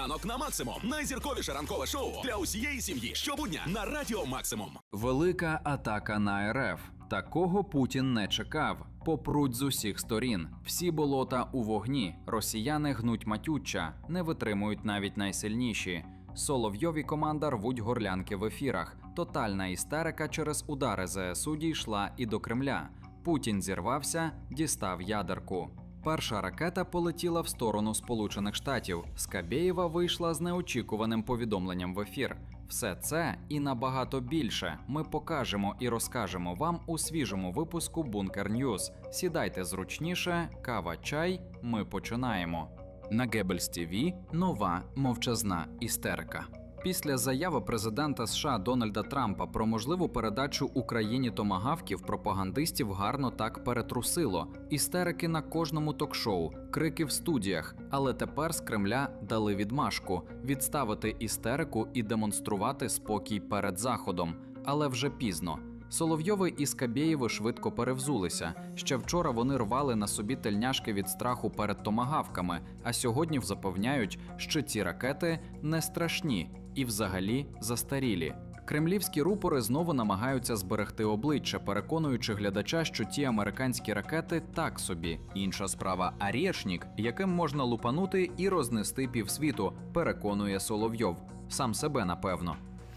Ранок на максимум. Найзірковіше ранкове шоу для усієї сім'ї. Щобудня на радіо Максимум. Велика атака на РФ. Такого Путін не чекав. Попруть з усіх сторін. Всі болота у вогні. Росіяни гнуть матюча, не витримують навіть найсильніші. Соловйові команда рвуть горлянки в ефірах. Тотальна істерика через удари ЗСУ дійшла і до Кремля. Путін зірвався, дістав ядерку. Перша ракета полетіла в сторону Сполучених Штатів. Скабєєва вийшла з неочікуваним повідомленням в ефір. Все це і набагато більше ми покажемо і розкажемо вам у свіжому випуску Бункер Ньюз. Сідайте зручніше, кава, чай. Ми починаємо. На Гебельс ТВ нова мовчазна істерика. Після заяви президента США Дональда Трампа про можливу передачу Україні томагавків пропагандистів гарно так перетрусило. Істерики на кожному ток-шоу, крики в студіях. Але тепер з Кремля дали відмашку відставити істерику і демонструвати спокій перед заходом. Але вже пізно. Соловйови і Скабєєви швидко перевзулися. Ще вчора вони рвали на собі тельняшки від страху перед томагавками, а сьогодні запевняють, що ці ракети не страшні і взагалі застарілі. Кремлівські рупори знову намагаються зберегти обличчя, переконуючи глядача, що ті американські ракети так собі. Інша справа Арєшнік, яким можна лупанути і рознести півсвіту, переконує Соловйов. Сам себе напевно.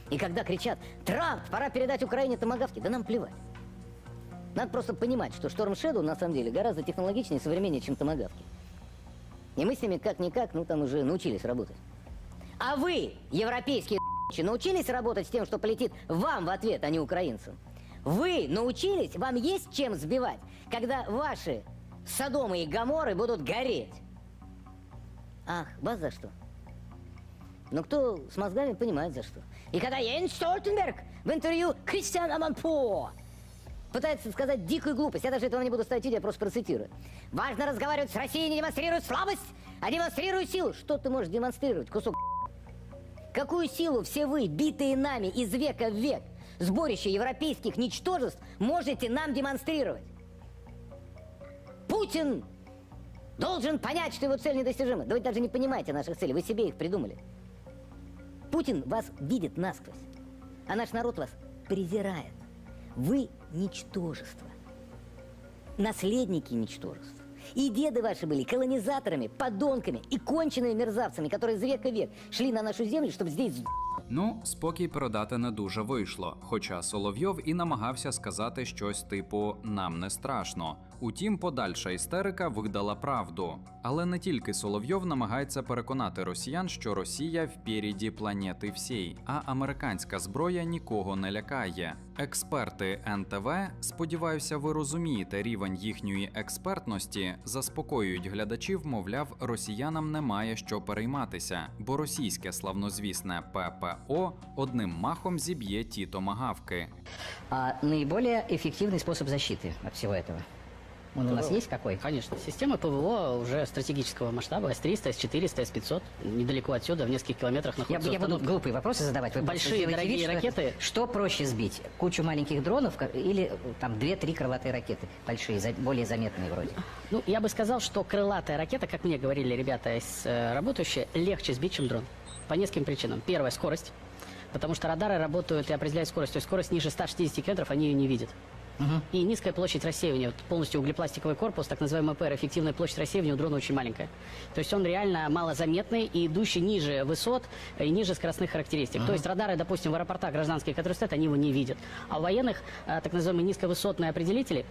И когда кричат «Трамп, пора передать Украине томагавки», да нам плевать. Надо просто понимать, что Шторм Shadow на самом деле гораздо технологичнее и современнее, чем томагавки. И мы с ними как-никак, ну там уже научились работать. А вы, европейские научились работать с тем, что полетит вам в ответ, а не украинцам? Вы научились? Вам есть чем сбивать, когда ваши Содомы и Гаморы будут гореть? Ах, вас за что? Но кто с мозгами понимает за что. И когда Йен Столтенберг в интервью Кристиана Манпо пытается сказать дикую глупость, я даже этого не буду ставить я просто процитирую. Важно разговаривать с Россией, не демонстрируя слабость, а демонстрируя силу. Что ты можешь демонстрировать, кусок Какую силу все вы, битые нами из века в век, сборище европейских ничтожеств, можете нам демонстрировать? Путин должен понять, что его цель недостижима. Да вы даже не понимаете наших целей, вы себе их придумали. Путин вас видит насквозь, а наш народ вас презирает. Вы ничтожество, наследники ничтожества. И деды ваши были колонизаторами, подонками и конченными мерзавцами, которые из века в век шли на нашу землю, чтобы здесь Ну, спокій передати не дуже вийшло. Хоча Соловйов і намагався сказати щось типу нам не страшно. Утім, подальша істерика видала правду. Але не тільки Соловйов намагається переконати росіян, що Росія впереді планети всій, а американська зброя нікого не лякає. Експерти НТВ, сподіваюся, ви розумієте рівень їхньої експертності, заспокоюють глядачів, мовляв, росіянам немає що перейматися, бо російське славнозвісне ППО одним махом зіб'є ті томагавки. А наиболее эффективный способ защиты от всего этого? Он у вас есть какой? Конечно. Система ПВО уже стратегического масштаба. С-300, С-400, С-500. Недалеко отсюда, в нескольких километрах Я, находится я буду установка. глупые вопросы задавать. Вы Большие дорогие вид, что- ракеты. Что проще сбить? Кучу маленьких дронов или э, там две-три крылатые ракеты? Большие, более заметные вроде. Ну, я бы сказал, что крылатая ракета, как мне говорили ребята из, э, работающие, легче сбить, чем дрон. По нескольким причинам. Первое – скорость. Потому что радары работают и определяют скорость. То есть скорость ниже 160 километров они ее не видят. И низкая площадь рассеивания. Вот полностью углепластиковый корпус, так называемый ПР, эффективная площадь рассеивания у дрона очень маленькая. То есть он реально малозаметный и идущий ниже высот и ниже скоростных характеристик. То есть радары, допустим, в аэропортах гражданские, которые стоят, они его не видят. А у военных э, так называемые низковысотные определители,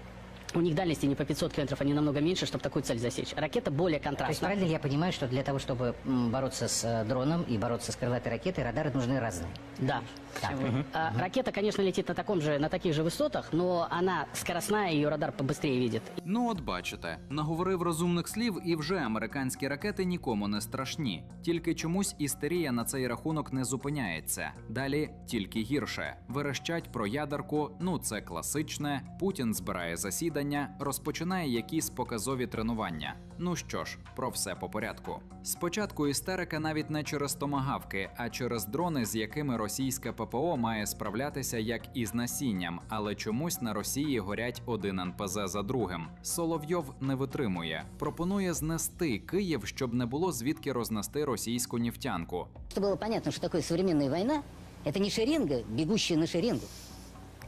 у них дальности не по 500 километров, они намного меньше, чтобы такую цель засечь. Ракета более То есть контрастна. правильно ли я понимаю, что для того, чтобы м, бороться с э, дроном и бороться с крылатой ракетой, радары нужны разные? Да. Так. А, Ракета, конечно, летит на таком же, на таких же высотах, но она скоростная, ее радар побыстрее видит. Ну, от бачите, наговорив розумних слів, і вже американські ракети нікому не страшні. Тільки чомусь істерія на цей рахунок не зупиняється. Далі тільки гірше. Верещать про ядерку, ну це класичне. Путін збирає засідання. віддання розпочинає якісь показові тренування. Ну що ж, про все по порядку. Спочатку істерика навіть не через томагавки, а через дрони, з якими російська ППО має справлятися як із насінням, але чомусь на Росії горять один НПЗ за другим. Соловйов не витримує, пропонує знести Київ, щоб не було звідки рознести російську нефтянку. Чтобы было понятно, что такое современная война, это не шеренга, бегущая на шеренгу.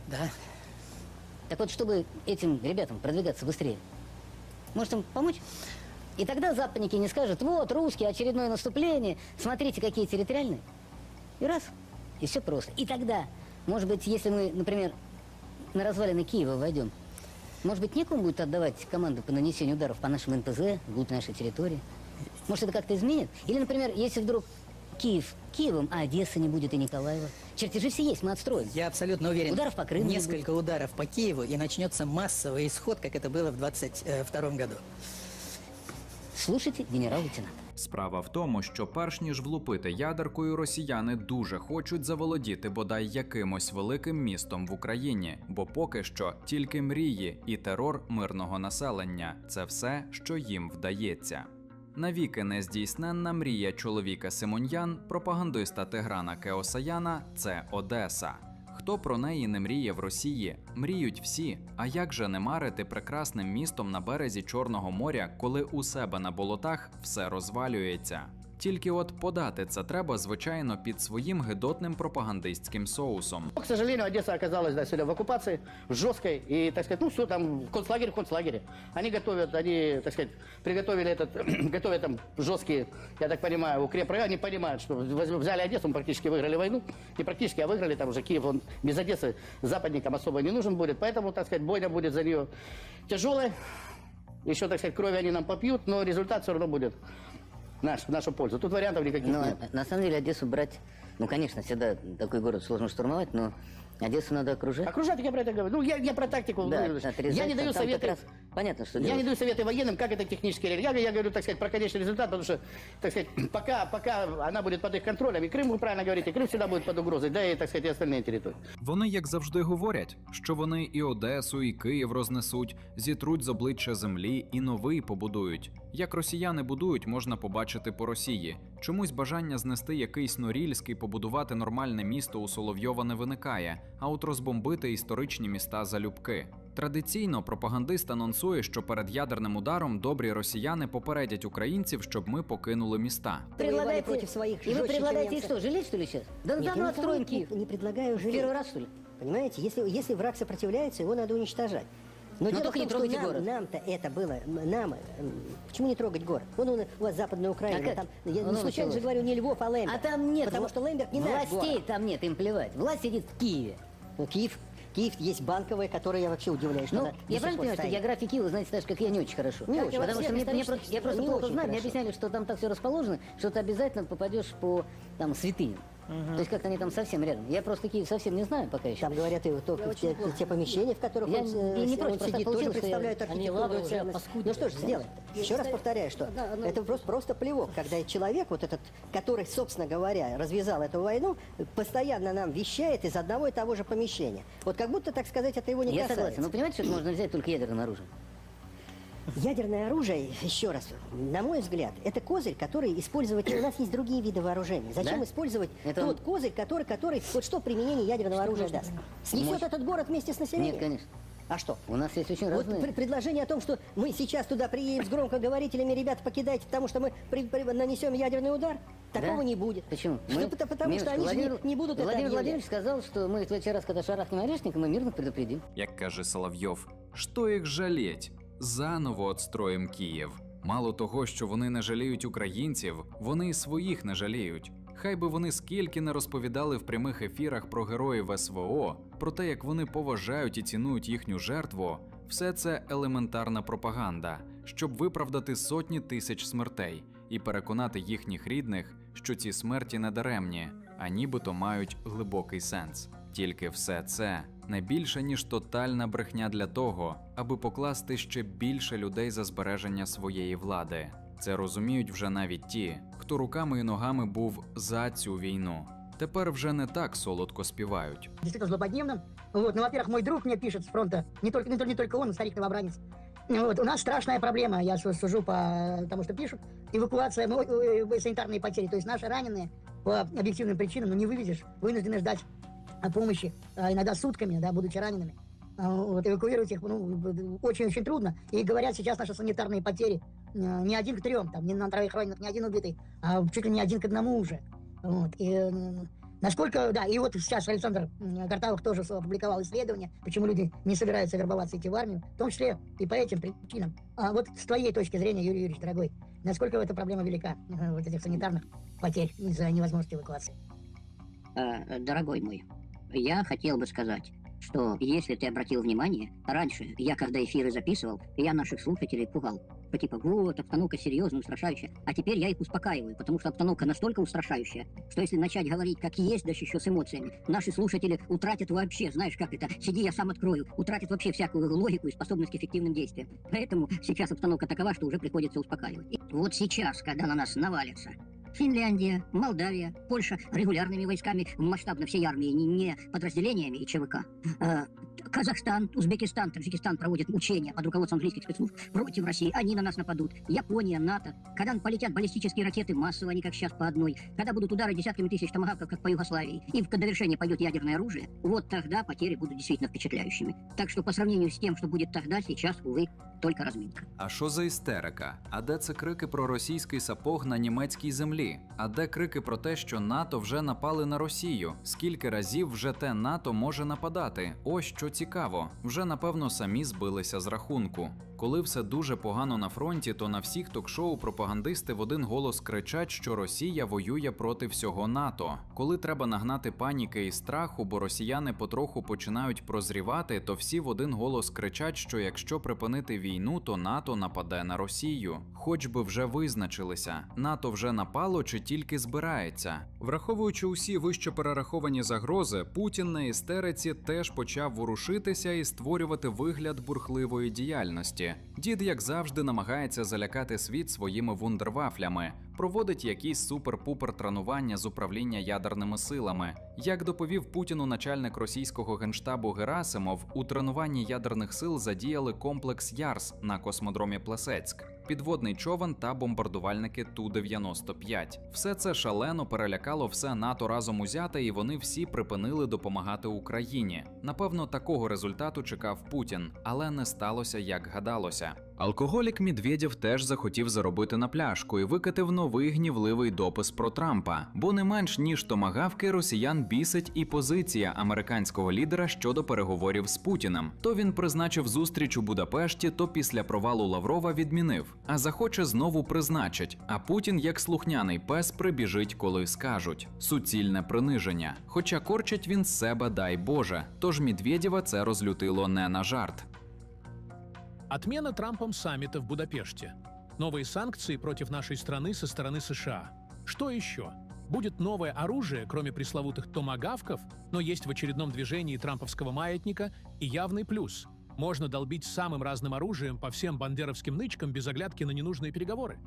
Да. Так вот, чтобы этим ребятам продвигаться быстрее, может им помочь? И тогда западники не скажут, вот, русские, очередное наступление, смотрите, какие территориальные. И раз, и все просто. И тогда, может быть, если мы, например, на развалины Киева войдем, может быть, некому будет отдавать команду по нанесению ударов по нашим НПЗ, вглубь нашей территории? Может, это как-то изменит? Или, например, если вдруг Киев Киевом, а Одесса не будет и Николаева? Чертежи все есть, мы отстроим. Я абсолютно уверен. Ударов по Крыму не Несколько ударов по Киеву, и начнется массовый исход, как это было в 22 году. Слушайте, генерал-лейтенант. Справа в тому, що перш ніж влупити ядеркою, росіяни дуже хочуть заволодіти бодай якимось великим містом в Україні, бо поки що тільки мрії і терор мирного населення це все, що їм вдається. Навіки нездійсненна мрія чоловіка Симоньян, пропагандиста Тиграна Кеосаяна, це Одеса. Хто про неї не мріє в Росії? Мріють всі. А як же не марити прекрасним містом на березі Чорного моря, коли у себе на болотах все розвалюється? Тільки от подати це треба, звичайно, під своїм гидотним пропагандистським соусом. К сожалению, Одесса оказалась да, сегодня в оккупации, жесткой, и, так сказать, ну, все там, концлагерь в концлагере. Они готовят, они, так сказать, приготовили этот, готовят там жесткие, я так понимаю, укрепрайон, они понимают, что воз- взяли Одессу, мы практически выиграли войну, не практически, а выиграли, там уже Киев, он без Одессы западникам особо не нужен будет, поэтому, так сказать, бойня будет за нее тяжелая, еще, так сказать, крови они нам попьют, но результат все равно будет наш, в нашу пользу. Тут вариантов никаких Но нет. на самом деле Одессу брать, ну, конечно, всегда такой город сложно штурмовать, но Одессу надо окружать. Окружать, я про это говорю. Ну, я, я про тактику. Да, ну, отрезать, я не даю там- там как советы. раз понятно, что Я делать. не даю советы военным, как это технически реализовать. Я, я говорю, так сказать, про конечный результат, потому что, так сказать, пока, пока она будет под их контролем, и Крым, вы правильно говорите, Крым всегда будет под угрозой, да и, так сказать, и остальные территории. Вони, як завжди, говорять, що вони і Одесу, і Київ рознесуть, зітруть з обличчя землі і новий побудують. Як росіяни будують, можна побачити по Росії. Чомусь бажання знести якийсь Норільський, побудувати нормальне місто у Соловйова не виникає, а от розбомбити історичні міста залюбки. Традиційно пропагандист анонсує, що перед ядерним ударом добрі росіяни попередять українців, щоб ми покинули міста. Воевали против своих И вы жестче, предлагаете чем их немцы. что, жалеть, что ли, сейчас? Да Нет, заодно я отстроим никого не- Киев. Не предлагаю жалеть. Первый раз, что ли? Понимаете, если, если враг сопротивляется, его надо уничтожать. Но дело только в не том, что трогайте нам, город. нам-то это было, нам, м, почему не трогать город? Вон у, у вас Западная Украина, А там, я Ну, не случайно же говорю не Львов, а Лемберг. А там нет Потому что Лемберг не наш властей, город. там нет, им плевать. Власть сидит в Киеве. Ну, Киев, Киев есть банковая, которая я вообще удивляюсь, что Ну, я правильно понимаю, что стоит. географии Киева знаете так же, как я, не очень хорошо? Не очень. Потому что мне, мне я просто не плохо знаю, мне объясняли, что там так все расположено, что ты обязательно попадешь по там святыням. То есть как-то они там совсем рядом. Я просто Киев совсем не знаю пока еще. Там говорят, и вот то- те, те помещения, в которых Я он, не- э, и не он против, просто сидит, тоже представляют я- они архитектурную ценность. Ну что ж сделать? Еще раз повторяю, что Да, ну- это просто, просто плевок, когда человек, вот этот, который, собственно говоря, развязал эту войну, постоянно нам вещает из одного и того же помещения. Вот как будто, так сказать, это его не Я касается. согласен. Но понимаете, что можно взять только ядерным оружием? Ядерное оружие, еще раз, на мой взгляд, это козырь, который использовать... У нас есть другие виды вооружений. Зачем Да? использовать Это тот он- козырь, который, который... Вот что применение ядерного оружия даст? Снесет Мощь. этот город вместе с населением? Нет, конечно. А что? У нас есть очень Вот разные... пр- предложение о том, что мы сейчас туда приедем с громкоговорителями, ребята, покидайте, потому что мы при- при- нанесем ядерный удар, такого Да? не будет. Почему? Что, Мы- потому потому что Минуточку, они же не, Владимир- не будут Владимир это. Владимирович сказал, что мы в следующий раз, когда шарахнем орешник, мы мирно предупредим. Як каже Соловйов, що їх жалеть? Заново отстроїм Київ. Мало того, що вони не жаліють українців, вони і своїх не жаліють. Хай би вони скільки не розповідали в прямих ефірах про героїв СВО, про те, як вони поважають і цінують їхню жертву, все це елементарна пропаганда, щоб виправдати сотні тисяч смертей і переконати їхніх рідних, що ці смерті не даремні, а нібито мають глибокий сенс. Тільки все це не більше ніж тотальна брехня для того, аби покласти ще більше людей за збереження своєї влади. Це розуміють вже навіть ті, хто руками і ногами був за цю війну. тепер вже не так солодко співають. действительно злободневным. Вот. Ну, во-первых, мой друг мне пишет с фронта, не только, не, только- не только он, старик новобранец. Вот. У нас страшная проблема, я су- сужу по тому, что пишут. Эвакуация, ну, э, э, санитарные потери. То есть наши раненые по объективным причинам, ну, не вывезешь, вынуждены ждать а, помощи, а, иногда сутками, да, будучи ранеными. А, Вот, эвакуировать их ну, очень-очень трудно. И говорят сейчас наши санитарные потери э, не один к трем, там, не на троих раненых, не один убитый, а чуть ли не один к одному уже. Вот. И, Насколько, да, и вот сейчас Александр Картавых тоже опубликовал исследование, почему люди не собираются вербоваться идти в армию, в том числе и по этим причинам. А вот с твоей точки зрения, Юрий Юрьевич, дорогой, насколько эта проблема велика, э, вот этих санитарных потерь из-за невозможности эвакуации? Э, Дорогой мой, я хотел бы сказать, что если ты обратил внимание, раньше я, когда эфиры записывал, я наших слушателей пугал. По типа, вот, обстановка серьезная, устрашающая. А теперь я их успокаиваю, потому что обстановка настолько устрашающая, что если начать говорить как есть, да еще с эмоциями, наши слушатели утратят вообще, знаешь, как это, сиди, я сам открою, утратят вообще всякую логику и способность к эффективным действиям. Поэтому сейчас обстановка такова, что уже приходится успокаивать. И вот сейчас, когда на нас навалится Финляндия, Молдавия, Польша регулярными войсками масштабно всей армии, не, подразделениями и ЧВК. Э, Казахстан, Узбекистан, Таджикистан проводят учения под руководством английских спецслужб против России. Они на нас нападут. Япония, НАТО. Когда полетят баллистические ракеты массово, они как сейчас по одной. Когда будут удары десятками тысяч томагавков, как по Югославии. И в довершение пойдет ядерное оружие. Вот тогда потери будут действительно впечатляющими. Так что по сравнению с тем, что будет тогда, сейчас, увы, только разминка. А що за істерика? А де це крики про російський сапог на німецькій землі? А де крики про те, що НАТО вже напали на Росію? Скільки разів вже те НАТО може нападати? Ось що цікаво. Вже напевно самі збилися з рахунку. Коли все дуже погано на фронті, то на всіх ток-шоу пропагандисти в один голос кричать, що Росія воює проти всього НАТО. Коли треба нагнати паніки і страху, бо росіяни потроху починають прозрівати, то всі в один голос кричать, що якщо припинити війну, то НАТО нападе на Росію. Хоч би вже визначилися, НАТО вже напало чи тільки збирається. Враховуючи усі вище перераховані загрози, Путін на істериці теж почав ворушитися і створювати вигляд бурхливої діяльності. Дід, як завжди, намагається залякати світ своїми вундервафлями, проводить якісь супер-пупер тренування з управління ядерними силами. Як доповів Путіну начальник російського генштабу Герасимов, у тренуванні ядерних сил задіяли комплекс Ярс на космодромі Плесецьк. Підводний човен та бомбардувальники Ту-95. Все це шалено перелякало все НАТО разом узяте, і вони всі припинили допомагати Україні. Напевно, такого результату чекав Путін, але не сталося як гадалося. Алкоголік Медведєв теж захотів заробити на пляшку і викатив новий гнівливий допис про Трампа, бо не менш ніж томагавки росіян бісить і позиція американського лідера щодо переговорів з Путіним. То він призначив зустріч у Будапешті, то після провалу Лаврова відмінив. А захоче знову призначить. А Путін, як слухняний пес, прибіжить, коли скажуть. Суцільне приниження. Хоча корчить він з себе, дай Боже. Тож Медведєва це розлютило не на жарт. Отмена Трампом саммита в Будапеште. Новые санкции против нашей страны со стороны США. Что еще? Будет новое оружие, кроме пресловутых томагавков, но есть в очередном движении трамповского маятника и явный плюс. Можно долбить самым разным оружием по всем бандеровским нычкам без оглядки на ненужные переговоры.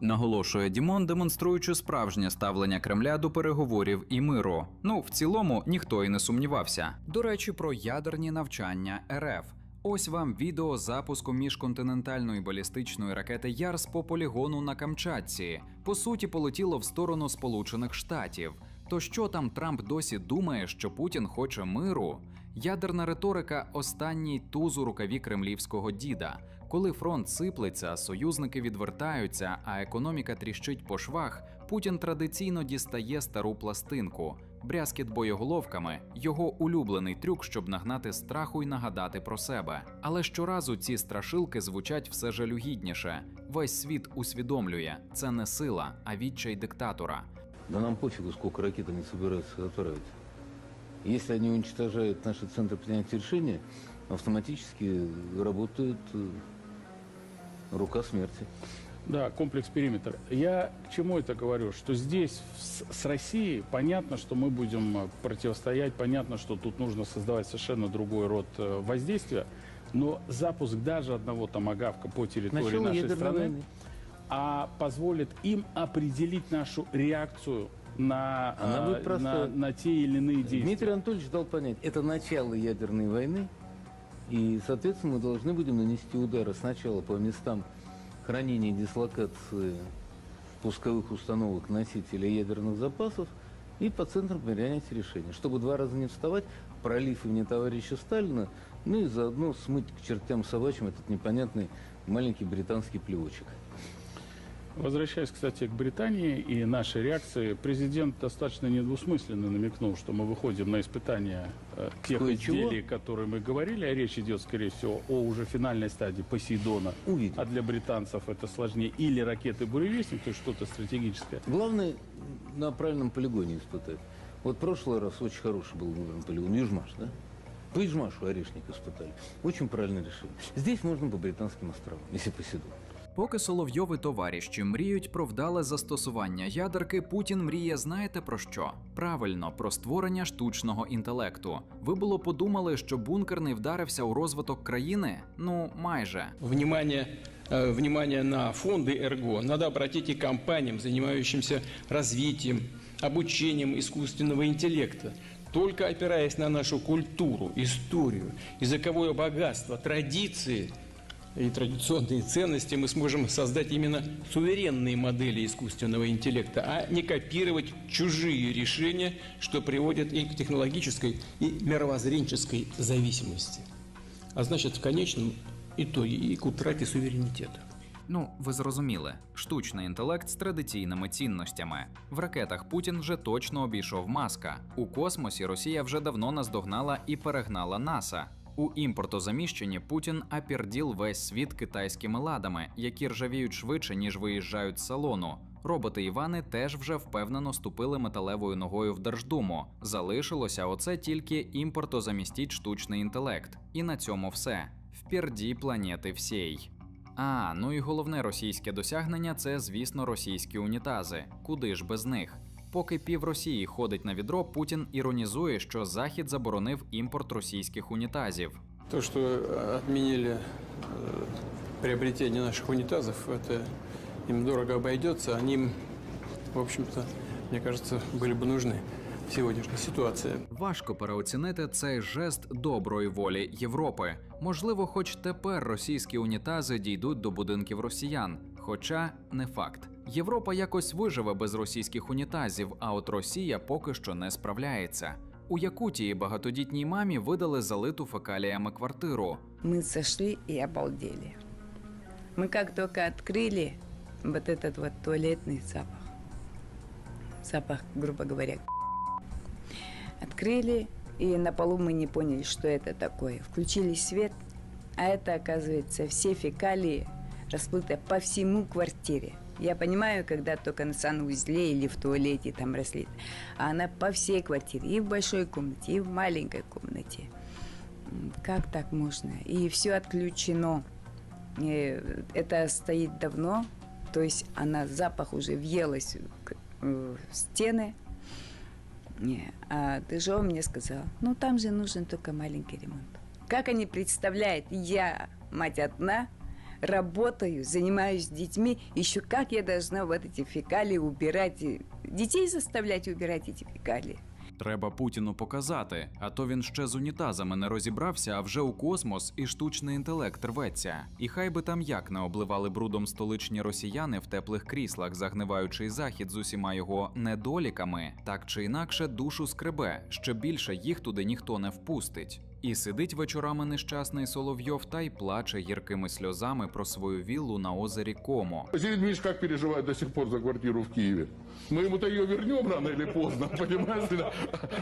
Наголошує Дімон, демонструючи справжнє ставлення Кремля до переговорів і миру. Ну, в цілому ніхто і не сумнівався. До речі, про ядерні навчання РФ. Ось вам відео запуску міжконтинентальної балістичної ракети Ярс по полігону на Камчатці. По суті, полетіло в сторону Сполучених Штатів. То що там Трамп досі думає, що Путін хоче миру? Ядерна риторика останній туз у рукаві кремлівського діда. Коли фронт сиплеться, союзники відвертаються, а економіка тріщить по швах, Путін традиційно дістає стару пластинку. Брязкіт боєголовками його улюблений трюк, щоб нагнати страху й нагадати про себе. Але щоразу ці страшилки звучать все жалюгідніше. Весь світ усвідомлює, це не сила, а відчай диктатора. Да нам пофигу, сколько ракет они собираются отправить. Если они уничтожают наши центры принятия решения, автоматически работает э, рука смерти. Да, комплекс периметр. Я к чему это говорю? Что здесь с, с Россией понятно, что мы будем э, противостоять, понятно, что тут нужно создавать совершенно другой род э, воздействия, но запуск даже одного томагавка по территории Начало нашей страны, войны. а позволит им определить нашу реакцию на, Она будет просто- на, на те или иные действия. Дмитрий Анатольевич дал понять, это начало ядерной войны, и, соответственно, мы должны будем нанести удары сначала по местам хранения дислокации пусковых установок носителей ядерных запасов и по центрам принятия решений, чтобы два раза не вставать, пролив имени товарища Сталина, ну и заодно смыть к чертям собачьим этот непонятный маленький британский плевочек. Возвращаясь, кстати, к Британии и нашей реакции, президент достаточно недвусмысленно намекнул, что мы выходим на испытания э, тех изделий, которые мы говорили, а речь идет, скорее всего, о уже финальной стадии Посейдона. Увидим. А для британцев это сложнее. Или ракеты Буревестник, то есть что-то стратегическое. Главное на правильном полигоне испытать. Вот в прошлый раз очень хороший был выбран полигон. Южмаш, да? По Южмашу орешник испытали. Очень правильное решение. Здесь можно по британским островам, если Посейдон. Поки Соловйов і товариші мріють про вдале застосування ядерки, Путін мріє знаєте про що? Правильно, про створення штучного інтелекту. Ви було подумали, що бункер не вдарився у розвиток країни? Ну, майже. внимание, э, внимание на фонды ЭРГО надо обратить и компаниям, занимающимся развитием, обучением искусственного интеллекта. Только опираясь на нашу культуру, историю, языковое богатство, традиции и традиционные ценности, мы сможем создать именно суверенные модели искусственного интеллекта, а не копировать чужие решения, что приводит и к технологической, и мировоззренческой зависимости. А значит, в конечном итоге и к утрате суверенитета. Ну, ви зрозуміли, штучний інтелект з традиційними цінностями. В ракетах Путін вже точно обійшов маска. У космосі Росія вже давно наздогнала і перегнала НАСА. У імпортозаміщенні Путін аперділ весь світ китайськими ладами, які ржавіють швидше, ніж виїжджають з салону. Роботи Івани теж вже впевнено ступили металевою ногою в Держдуму. Залишилося оце тільки імпортозамістіть штучний інтелект. І на цьому все. Вперді планети всій. А, ну і головне російське досягнення це, звісно, російські унітази. Куди ж без них? Поки пів Росії ходить на відро, Путін іронізує, що Захід заборонив імпорт російських унітазів. То, что э, отменили э, приобретение наших унитазов, это им дорого обойдется. Они, им, в общем-то, мне кажется, были бы нужны в сегодняшней ситуации. Важко переоцінити цей жест доброї волі Європи. Можливо, хоч тепер російські унітази дійдуть до будинків росіян, хоча не факт. Європа якось виживе без російських унітазів, а от Росія поки що не справляється. У Якутії багатодітній мамі видали залиту фекаліями квартиру. Мы сошли и обалдели. Мы как только открыли вот этот вот туалетный запах, запах, грубо говоря, открыли, и на полу мы не поняли, что это такое. Включили свет, а это, оказывается, все фекалии расплыты по всему квартире. Я понимаю, когда только на санузле или в туалете там разлит, а она по всей квартире, и в большой комнате, и в маленькой комнате. Как так можно? И все отключено. Это стоит давно, то есть она запах уже въелась э, в стены. Не, А Дежо мне сказал, ну там же нужен только маленький ремонт. Как они представляют, я, мать одна, работаю, занимаюсь детьми, еще как я должна вот эти фекалии убирать, детей заставлять убирать эти фекалии. Треба Путіну показати, а то він ще з унітазами не розібрався, а вже у космос і штучний інтелект рветься. І хай би там як не обливали брудом столичні росіяни в теплих кріслах, загниваючий захід з усіма його недоліками, так чи інакше душу скребе, ще більше їх туди ніхто не впустить. І сидить вечорами нещасний Соловйов та й плаче гіркими сльозами про свою віллу на озері Комо. Василий Дмитриевич как переживает до сих пор за квартиру в Киеве? Мы ему-то ее вернем рано или поздно, понимаешь? ли?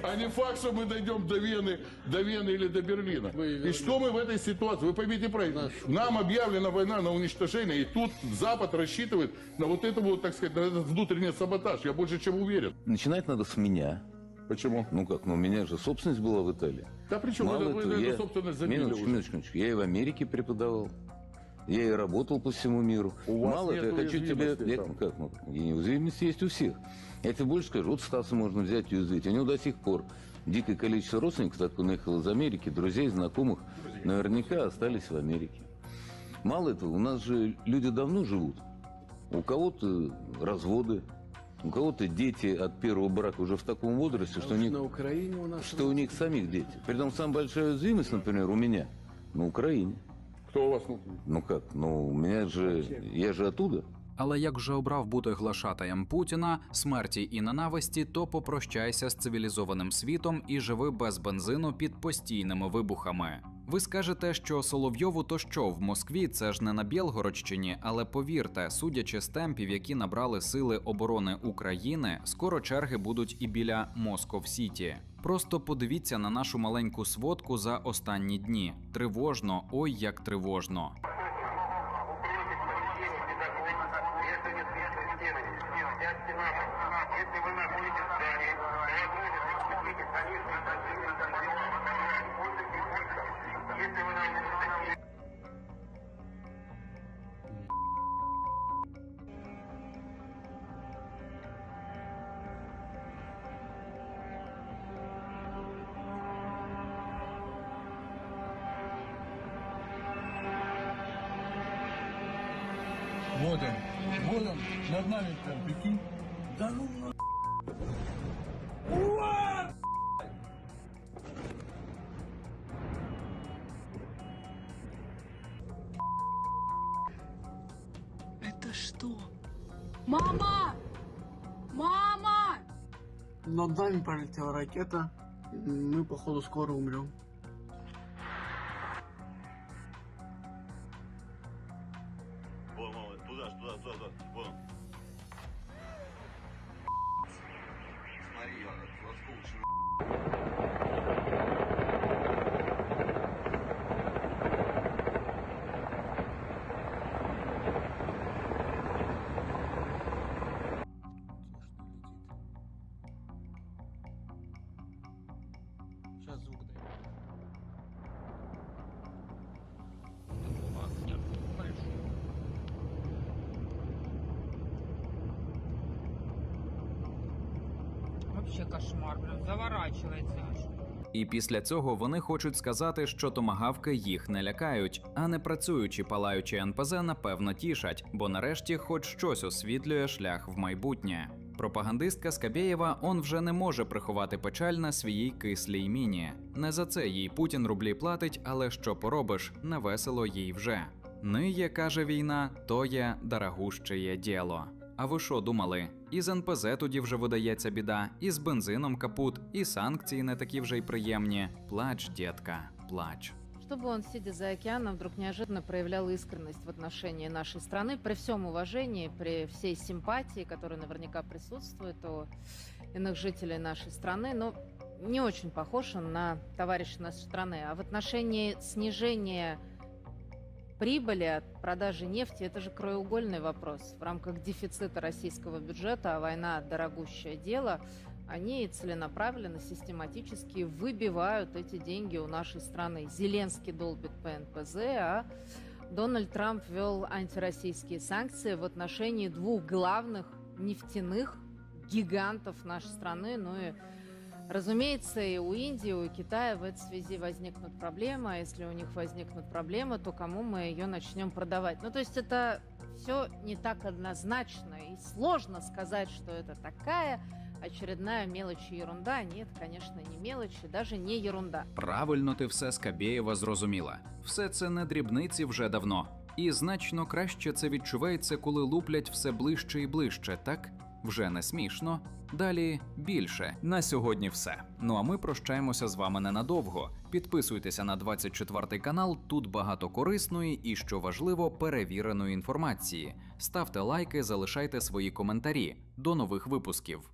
А не факт, что мы дойдем до Вены, до Вены или до Берлина. И что мы в этой ситуации? Вы поймите правильно. Нам объявлена война на уничтожение, и тут Запад рассчитывает на вот это вот, так сказать, на этот внутренний саботаж. Я больше чем уверен. Начинать надо с меня. Почему? Ну как, ну у меня же собственность была в Италии. Да причем Мало это, этого, эту я- собственность забили Минуточку, минуточку. Я и в Америке преподавал. Я и работал по всему миру. У вас Мало нет этого, я хочу тебе... Я, ну как, ну, и неуязвимость есть у всех. Я тебе больше скажу, вот Стаса можно взять и уязвить. У него до сих пор дикое количество родственников, так он ехал из Америки, друзей, знакомых, наверняка остались в Америке. Мало этого, у нас же люди давно живут. У кого-то разводы, у кого-то дети от первого брака уже в таком возрасте, что, у них, на Украине у нас... что у них самих дети. Притом самая большая уязвимость, например, у меня на Украине. Кто у вас? Ну как? Ну, у меня же... Я же оттуда. Але як вже обрав бути глашатаєм Путіна, смерті і ненависті, то попрощайся з цивілізованим світом і живи без бензину під постійними вибухами. Ви скажете, що Соловйову то що в Москві це ж не на Білгородщині, але повірте, судячи з темпів, які набрали сили оборони України, скоро черги будуть і біля Москов Сіті. Просто подивіться на нашу маленьку сводку за останні дні. Тривожно, ой як тривожно. Нами прям, прикинь. Да ну на... Это что? Мама! Мама! Над нами пролетела ракета. Мы, походу, скоро умрем. І після цього вони хочуть сказати, що томагавки їх не лякають, а не працюючи палаючі НПЗ, напевно тішать, бо нарешті хоч щось освітлює шлях в майбутнє. Пропагандистка Скабєєва он вже не може приховати печаль на своїй кислій міні. Не за це їй Путін рублі платить, але що поробиш, не весело їй вже. Ниє, каже війна, то є дорогущеє діло. А ви що думали? І з НПЗ тоді вже видається біда, і з бензином капут, і санкції не такі вже й приємні. Плач, дітка, плач. Чтобы он, сидя за океаном, вдруг неожиданно проявлял искренность в отношении нашей страны, при всем уважении, при всей симпатии, которая наверняка присутствует у иных жителей нашей страны, но не очень похож он на товарища нашей страны. А в отношении снижения прибыли от продажи нефти, это же краеугольный вопрос. В рамках дефицита российского бюджета, а война – дорогущее дело, они целенаправленно, систематически выбивают эти деньги у нашей страны. Зеленский долбит по НПЗ, а Дональд Трамп ввел антироссийские санкции в отношении двух главных нефтяных гигантов нашей страны, ну и Разумеется, и у Индии, и у Китая в этой связи возникнут проблемы, а если у них возникнут проблемы, то кому мы ее начнем продавать? Ну, то есть это все не так однозначно, и сложно сказать, что это такая очередная мелочь и ерунда. Нет, конечно, не мелочь, и даже не ерунда. Правильно ти все Скабєєва зрозуміла. Все це не дрібниці вже давно. І значно краще це відчувається, коли луплять все ближче і ближче, так? Вже не смішно. Далі більше. На сьогодні все. Ну а ми прощаємося з вами ненадовго. Підписуйтеся на 24 канал. Тут багато корисної і, що важливо, перевіреної інформації. Ставте лайки, залишайте свої коментарі. До нових випусків.